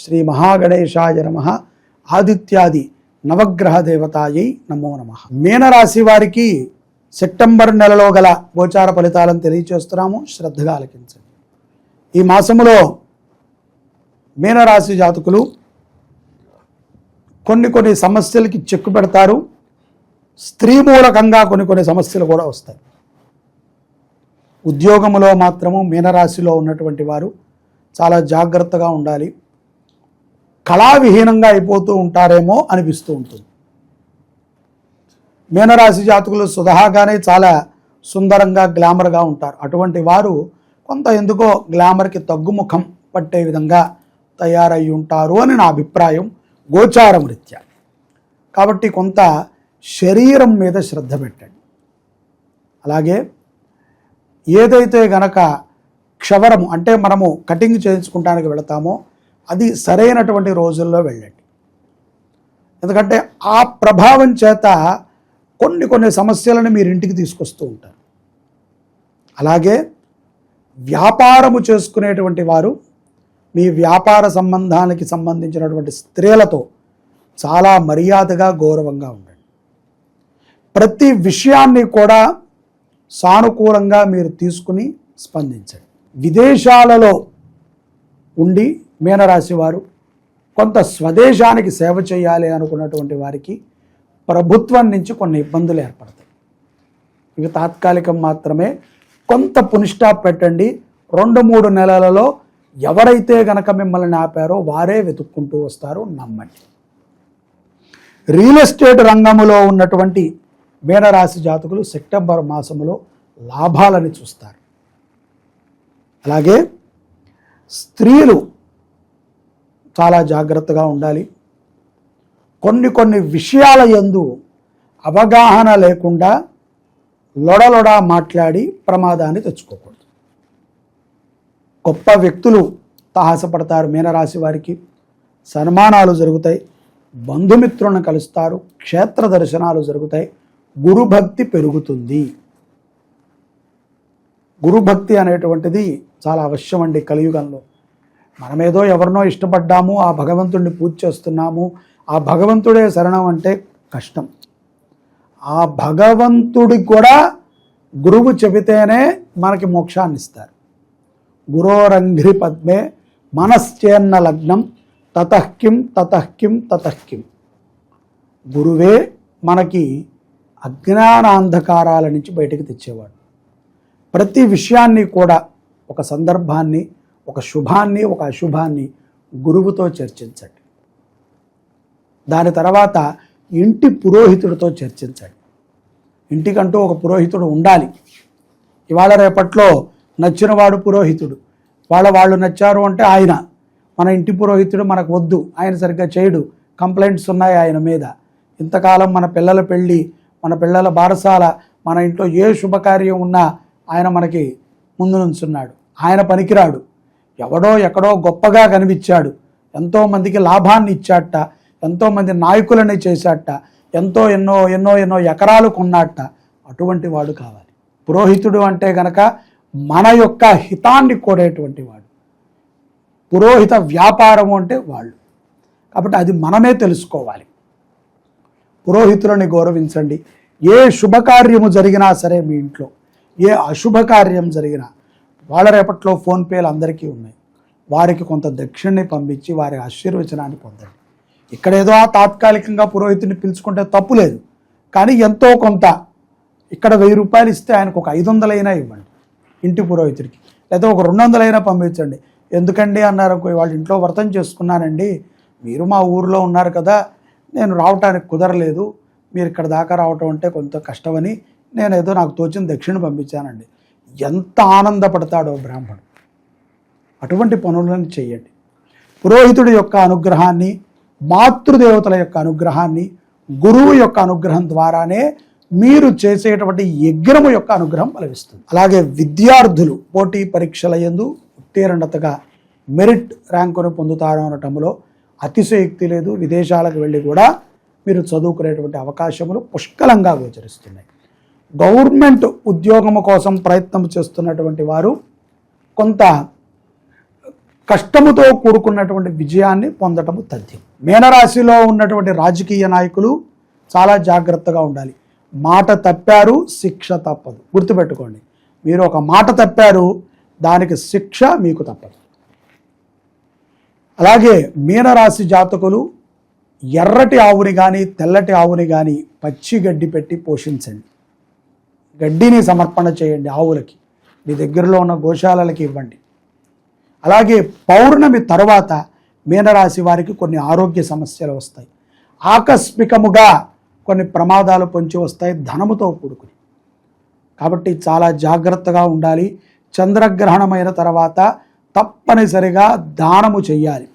శ్రీ మహాగణేశాయ నమ. ఆదిత్యాది నవగ్రహ దేవతాయై నమో నమ. మీనరాశి వారికి సెప్టెంబర్ నెలలో గల గోచార ఫలితాలను తెలియచేస్తున్నాము. శ్రద్ధగా ఆలకించండి. ఈ మాసములో మీనరాశి జాతకులు కొన్ని కొన్ని సమస్యలకి చెక్కు పెడతారు. స్త్రీ మూలకంగా కొన్ని కొన్ని సమస్యలు కూడా వస్తాయి. ఉద్యోగములో మాత్రము మీనరాశిలో ఉన్నటువంటి వారు చాలా జాగ్రత్తగా ఉండాలి. కళావిహీనంగా అయిపోతూ ఉంటారేమో అనిపిస్తూ ఉంటుంది. మీనరాశి జాతకులు సుధహాగానే చాలా సుందరంగా గ్లామర్గా ఉంటారు. అటువంటి వారు కొంత ఎందుకో గ్లామర్కి తగ్గుముఖం పట్టే విధంగా తయారై ఉంటారు అని నా అభిప్రాయం గోచారం రీత్యా. కాబట్టి కొంత శరీరం మీద శ్రద్ధ పెట్టండి. అలాగే ఏదైతే గనక క్షవరము అంటే మనము కటింగ్ చేయించుకుంటానికి వెళతామో అది సరైనటువంటి రోజుల్లో వెళ్ళండి. ఎందుకంటే ఆ ప్రభావం చేత కొన్ని కొన్ని సమస్యలను మీరు ఇంటికి తీసుకొస్తూ ఉంటారు. అలాగే వ్యాపారము చేసుకునేటువంటి వారు మీ వ్యాపార సంబంధానికి సంబంధించినటువంటి స్త్రీలతో చాలా మర్యాదగా గౌరవంగా ఉండండి. ప్రతి విషయాన్ని కూడా సానుకూలంగా మీరు తీసుకుని స్పందించండి. విదేశాలలో ఉండి మీనరాశి వారు కొంత స్వదేశానికి సేవ చేయాలి అనుకున్నటువంటి వారికి ప్రభుత్వం నుంచి కొన్ని ఇబ్బందులు ఏర్పడతాయి. ఇవి తాత్కాలికం మాత్రమే. కొంత పునిస్టాప్ పెట్టండి. రెండు మూడు నెలలలో ఎవరైతే గనక మిమ్మల్ని ఆపారో వారే వెతుక్కుంటూ వస్తారు నమ్మండి. రియల్ ఎస్టేట్ రంగంలో ఉన్నటువంటి మీనరాశి జాతకులు సెప్టెంబర్ మాసంలో లాభాలని చూస్తారు. అలాగే స్త్రీలు చాలా జాగ్రత్తగా ఉండాలి. కొన్ని కొన్ని విషయాల యందు అవగాహన లేకుండా లొడలొడా మాట్లాడి ప్రమాదాన్ని తెచ్చుకోకూడదు. గొప్ప వ్యక్తులు తాహసపడతారు మీనరాశి వారికి. సన్మానాలు జరుగుతాయి. బంధుమిత్రులను కలుస్తారు. క్షేత్ర దర్శనాలు జరుగుతాయి. గురుభక్తి పెరుగుతుంది. గురుభక్తి అనేటువంటిది చాలా అవశ్యం అండి కలియుగంలో. మనమేదో ఎవరినో ఇష్టపడ్డాము ఆ భగవంతుడిని పూజ చేస్తున్నాము. ఆ భగవంతుడే శరణం అంటే కష్టం. ఆ భగవంతుడికి కూడా గురువు చెబితేనే మనకి మోక్షాన్ని ఇస్తారు గురోరంఘ్రి పద్మే మనశ్చేన్న లగ్నం తతఃకిం తతహ్కిం తతఃకిం గురువే మనకి అజ్ఞానాంధకారాల నుంచి బయటకు తెచ్చేవాడు. ప్రతి విషయాన్ని కూడా ఒక సందర్భాన్ని ఒక శుభాన్ని ఒక అశుభాన్ని గురువుతో చర్చించండి. దాని తర్వాత ఇంటి పురోహితుడితో చర్చించండి. ఇంటికంటూ ఒక పురోహితుడు ఉండాలి. ఇవాళ రేపట్లో నచ్చినవాడు పురోహితుడు. వాళ్ళ వాళ్ళు నచ్చారు అంటే ఆయన. మన ఇంటి పురోహితుడు మనకు వద్దు. ఆయన సరిగ్గా చేయడు. కంప్లైంట్స్ ఉన్నాయి ఆయన మీద. ఇంతకాలం మన పిల్లల పెళ్ళి మన పిల్లల బారసాల మన ఇంట్లో ఏ శుభకార్యం ఉన్నా ఆయన మనకి ముందు నుంచున్నాడు. ఆయన పనికిరాడు. ఎవడో ఎక్కడో గొప్పగా కనిపించాడు. ఎంతోమందికి లాభాన్ని ఇచ్చాట. ఎంతోమంది నాయకులని చేశాట. ఎంతో ఎన్నో ఎన్నో ఎన్నో ఎకరాలు కొన్నాట. అటువంటి వాడు కావాలి. పురోహితుడు అంటే గనక మన యొక్క హితాన్ని కోరేటువంటి వాడు. పురోహిత వ్యాపారము అంటే వాళ్ళు. కాబట్టి అది మనమే తెలుసుకోవాలి. పురోహితులని గౌరవించండి. ఏ శుభకార్యము జరిగినా సరే మీ ఇంట్లో ఏ అశుభకార్యం జరిగినా వాళ్ళ రేపట్లో ఫోన్పేలు అందరికీ ఉన్నాయి. వారికి కొంత దక్షిణని పంపించి వారి ఆశీర్వచనాన్ని పొందండి. ఇక్కడేదో ఆ తాత్కాలికంగా పురోహితుడిని పిలుచుకుంటే తప్పు లేదు. కానీ ఎంతో కొంత ఇక్కడ వెయ్యి రూపాయలు ఇస్తే ఆయనకు ఒక ఐదు వందలైనా ఇవ్వండి ఇంటి పురోహితుడికి. లేదా ఒక రెండు వందలైనా పంపించండి. ఎందుకండి అన్నారు వాళ్ళ ఇంట్లో వ్రతం చేసుకున్నానండి. మీరు మా ఊరిలో ఉన్నారు కదా. నేను రావటానికి కుదరలేదు. మీరు ఇక్కడ దాకా రావటం అంటే కొంత కష్టమని నేను ఏదో నాకు తోచిన దక్షిణ పంపించానండి. ఎంత ఆనందపడతాడో బ్రాహ్మణుడు అటువంటి పనులను చేయండి. పురోహితుడి యొక్క అనుగ్రహాన్ని మాతృదేవతల యొక్క అనుగ్రహాన్ని గురువు యొక్క అనుగ్రహం ద్వారానే మీరు చేసేటువంటి యజ్ఞము యొక్క అనుగ్రహం ఫలవిస్తుంది అలాగే విద్యార్థులు పోటీ పరీక్షల యందు ఉత్తీర్ణతగా మెరిట్ ర్యాంకును పొందుతారు అనటంలో అతిశయోక్తి లేదు. విదేశాలకు వెళ్ళి కూడా మీరు చదువుకునేటువంటి అవకాశములు పుష్కలంగా గోచరిస్తున్నాయి. గవర్నమెంట్ ఉద్యోగము కోసం ప్రయత్నం చేస్తున్నటువంటి వారు కొంత కష్టముతో కూడుకున్నటువంటి విజయాన్ని పొందటం తథ్యం. మీనరాశిలో ఉన్నటువంటి రాజకీయ నాయకులు చాలా జాగ్రత్తగా ఉండాలి. మాట తప్పారు శిక్ష తప్పదు. గుర్తుపెట్టుకోండి. మీరు ఒక మాట తప్పారు దానికి శిక్ష మీకు తప్పదు. అలాగే మీనరాశి జాతకులు ఎర్రటి ఆవుని కానీ తెల్లటి ఆవుని కానీ పచ్చి గడ్డి పెట్టి పోషించండి. గడ్డిని సమర్పణ చేయండి ఆవులకి. మీ దగ్గరలో ఉన్న గోశాలలకి ఇవ్వండి. అలాగే పౌర్ణమి తర్వాత మీనరాశి వారికి కొన్ని ఆరోగ్య సమస్యలు వస్తాయి. ఆకస్మికముగా కొన్ని ప్రమాదాలు పొంచి వస్తాయి ధనముతో కూడుకుని. కాబట్టి చాలా జాగ్రత్తగా ఉండాలి. చంద్రగ్రహణమైన తర్వాత తప్పనిసరిగా దానము చెయ్యాలి.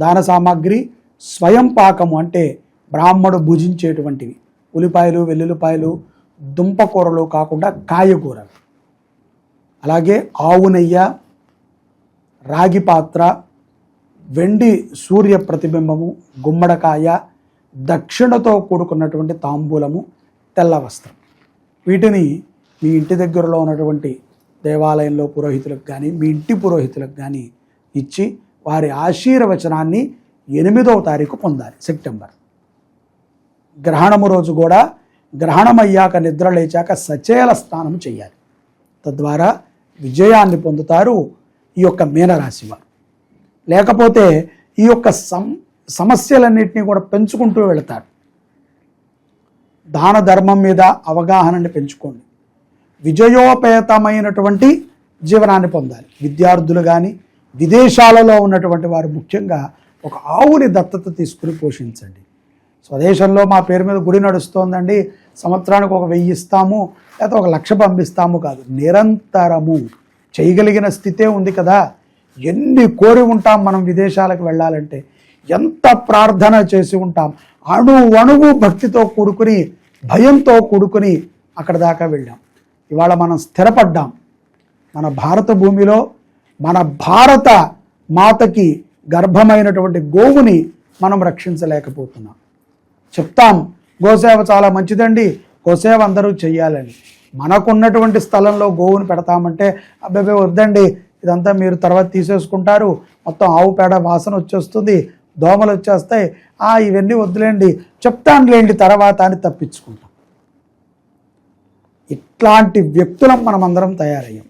దాన సామాగ్రి స్వయం పాకము అంటే బ్రాహ్మడు భుజించేటువంటివి. ఉల్లిపాయలు వెల్లుల్లిపాయలు దుంపకూరలు కాకుండా కాయగూరలు అలాగే ఆవు నెయ్య రాగి పాత్ర వెండి సూర్య ప్రతిబింబము గుమ్మడకాయ దక్షిణతో కూడుకున్నటువంటి తాంబూలము తెల్ల వస్త్రం. వీటిని మీ ఇంటి దగ్గరలో ఉన్నటువంటి దేవాలయంలో పురోహితులకు కానీ మీ ఇంటి పురోహితులకు కానీ ఇచ్చి వారి ఆశీర్వచనాన్ని ఎనిమిదవ తారీఖు పొందాలి సెప్టెంబర్. గ్రహణము రోజు కూడా గ్రహణం అయ్యాక నిద్ర లేచాక సచేల స్నానం చేయాలి. తద్వారా విజయాన్ని పొందుతారు ఈ యొక్క మీనరాశి వారు. లేకపోతే ఈ యొక్క సం సమస్యలన్నింటినీ కూడా పెంచుకుంటూ వెళతారు. దాన ధర్మం మీద అవగాహనని పెంచుకోండి. విజయోపేతమైనటువంటి జీవనాన్ని పొందాలి. విద్యార్థులు కానీ విదేశాలలో ఉన్నటువంటి వారు ముఖ్యంగా ఒక ఆవుని దత్తత తీసుకుని పోషించండి. స్వదేశంలో మా పేరు మీద గుడి నడుస్తోందండి. సంవత్సరానికి ఒక వెయ్యి ఇస్తాము లేకపోతే ఒక లక్ష పంపిస్తాము కాదు. నిరంతరము చేయగలిగిన స్థితే ఉంది కదా. ఎన్ని కోరి ఉంటాం మనం విదేశాలకు వెళ్ళాలంటే ఎంత ప్రార్థన చేసి ఉంటాం అణు అణువు భక్తితో కూడుకుని భయంతో కూడుకుని అక్కడ దాకా వెళ్ళాం. ఇవాళ మనం స్థిరపడ్డాం. మన భారత భూమిలో మన భారత మాతకి గర్భమైనటువంటి గోవుని మనం రక్షించలేకపోతున్నాం. చెప్తాం గోసేవ చాలా మంచిదండి. గోసేవ అందరూ చెయ్యాలని మనకున్నటువంటి స్థలంలో గోవును పెడతామంటే అబ్బాయి వద్దండి. ఇదంతా మీరు తర్వాత తీసేసుకుంటారు. మొత్తం ఆవు పేడ వాసన వచ్చేస్తుంది. దోమలు వచ్చేస్తాయి. ఆ ఇవన్నీ వద్దులేండి. చెప్తానులేండి తర్వాత అని తప్పించుకుంటాం. ఇట్లాంటి వ్యక్తులం మనమందరం తయారయ్యాం.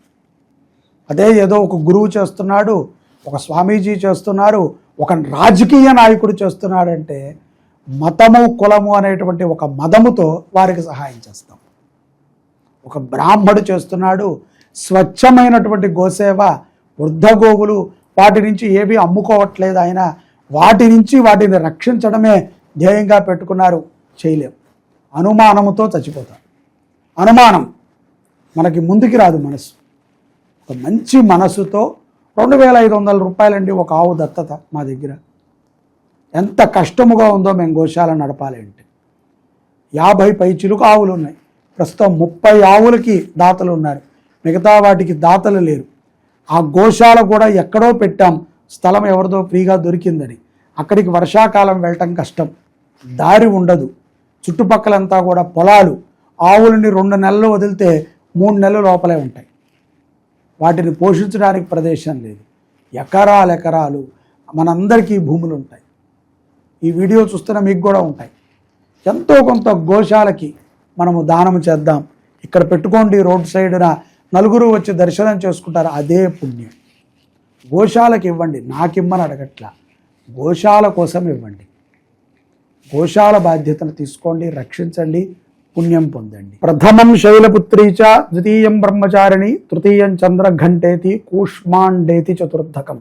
అదే ఏదో ఒక గురువు చేస్తున్నాడు ఒక స్వామీజీ చేస్తున్నారు ఒక రాజకీయ నాయకుడు చేస్తున్నాడంటే మతము కులము అనేటువంటి ఒక మదముతో వారికి సహాయం చేస్తాం. ఒక బ్రాహ్మడు చేస్తున్నాడు స్వచ్ఛమైనటువంటి గోసేవ వృద్ధ గోవులు వాటి నుంచి ఏవి అమ్ముకోవట్లేదు ఆయన వాటి నుంచి వాటిని రక్షించడమే ధ్యేయంగా పెట్టుకున్నారు చేయలేం. అనుమానముతో చచ్చిపోతాం. అనుమానం మనకి ముందుకి రాదు మనసు. ఒక మంచి మనసుతో రెండు వేల ఐదు వందల రూపాయలండి ఒక ఆవు దత్తత మా దగ్గర. ఎంత కష్టముగా ఉందో మేము గోశాల నడపాలి అంటే. యాభై పై చిలుకు ఆవులు ఉన్నాయి ప్రస్తుతం ముప్పై ఆవులకి దాతలు ఉన్నారు. మిగతా వాటికి దాతలు లేరు. ఆ గోశాల కూడా ఎక్కడో పెట్టాం. స్థలం ఎవరిదో ఫ్రీగా దొరికిందని. అక్కడికి వర్షాకాలం వెళ్ళటం కష్టం. దారి ఉండదు. చుట్టుపక్కలంతా కూడా పొలాలు. ఆవులని రెండు నెలలు వదిలితే మూడు నెలలు లోపలే ఉంటాయి. వాటిని పోషించడానికి ప్రదేశం లేదు. ఎకరాలు ఎకరాలు మనందరికీ భూములు ఉంటాయి ఈ వీడియో చూస్తున్న మీకు కూడా ఉంటాయి. ఎంతో కొంత గోశాలకి మనము దానం చేద్దాం. ఇక్కడ పెట్టుకోండి రోడ్ సైడున నలుగురు వచ్చి దర్శనం చేసుకుంటారు. అదే పుణ్యం. గోశాలకు ఇవ్వండి. నాకిమ్మని అడగట్లా. గోశాల కోసం ఇవ్వండి. గోశాల బాధ్యతను తీసుకోండి రక్షించండి పుణ్యం పొందండి. ప్రథమం శైలపుత్రీ చ ద్వితీయం బ్రహ్మచారిణి తృతీయం చంద్రఘంటేతి కూష్మాండేతి చతుర్థకం.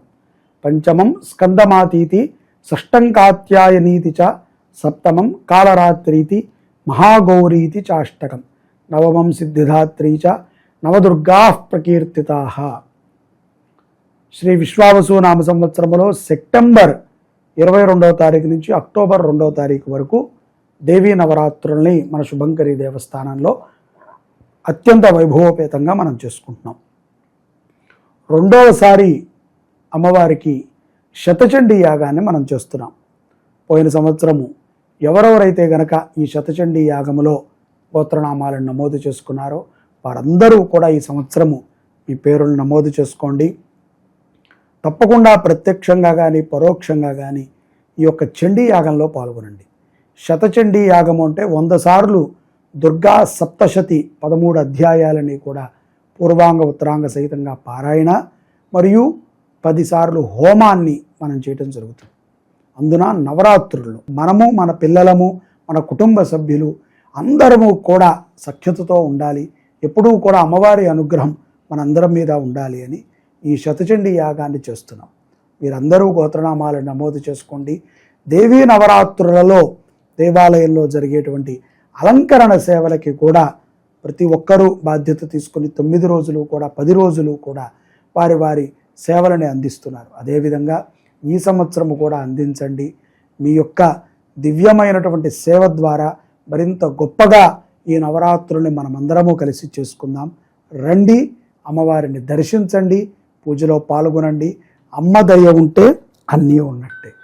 పంచమం స్కందమాతీతి షష్టం కాత్యాయనీతి చ సప్తమం కాలరాత్రీతి మహాగౌరీతి చాష్టకం. నవమం సిద్ధిధాత్రీ చ నవదుర్గా ప్రకీర్తితా. శ్రీ విశ్వావసు నామ సంవత్సరంలో సెప్టెంబర్ ఇరవై రెండవ తారీఖు నుంచి అక్టోబర్ రెండవ తారీఖు వరకు దేవీ నవరాత్రుల్ని మన శుభంకరి దేవస్థానంలో అత్యంత వైభవోపేతంగా మనం చేసుకుంటున్నాం. రెండవసారి అమ్మవారికి శతచండీ యాగాన్ని మనం చేస్తున్నాం. పోయిన సంవత్సరము ఎవరెవరైతే గనక ఈ శతచండీ యాగములో గోత్రనామాలను నమోదు చేసుకున్నారో వారందరూ కూడా ఈ సంవత్సరము మీ పేరును నమోదు చేసుకోండి. తప్పకుండా ప్రత్యక్షంగా కానీ పరోక్షంగా కానీ ఈ యొక్క చండీ యాగంలో పాల్గొనండి. శతచండీ యాగం అంటే వంద సార్లు దుర్గా సప్తశతి పదమూడు అధ్యాయాలని కూడా పూర్వాంగ ఉత్తరాంగ సహితంగా పారాయణ మరియు పదిసార్లు హోమాన్ని మనం చేయటం జరుగుతుంది. అందున నవరాత్రులు మనము మన పిల్లలము మన కుటుంబ సభ్యులు అందరము కూడా సఖ్యతతో ఉండాలి. ఎప్పుడూ కూడా అమ్మవారి అనుగ్రహం మనందరం మీద ఉండాలి అని ఈ శతచండీ యాగాన్ని చేస్తున్నాం. మీరందరూ గోత్రనామాలు నమోదు చేసుకోండి. దేవీ నవరాత్రులలో దేవాలయంలో జరిగేటువంటి అలంకరణ సేవలకి కూడా ప్రతి ఒక్కరూ బాధ్యత తీసుకొని తొమ్మిది రోజులు కూడా పది రోజులు కూడా వారి వారి సేవలని అందిస్తున్నారు. అదేవిధంగా ఈ సంవత్సరము కూడా అందించండి. మీ యొక్క దివ్యమైనటువంటి సేవ ద్వారా మరింత గొప్పగా ఈ నవరాత్రుల్ని మనమందరము కలిసి చేసుకుందాం. రండి అమ్మవారిని దర్శించండి పూజలో పాల్గొనండి. అమ్మ దయ ఉంటే అన్నీ ఉన్నట్టే.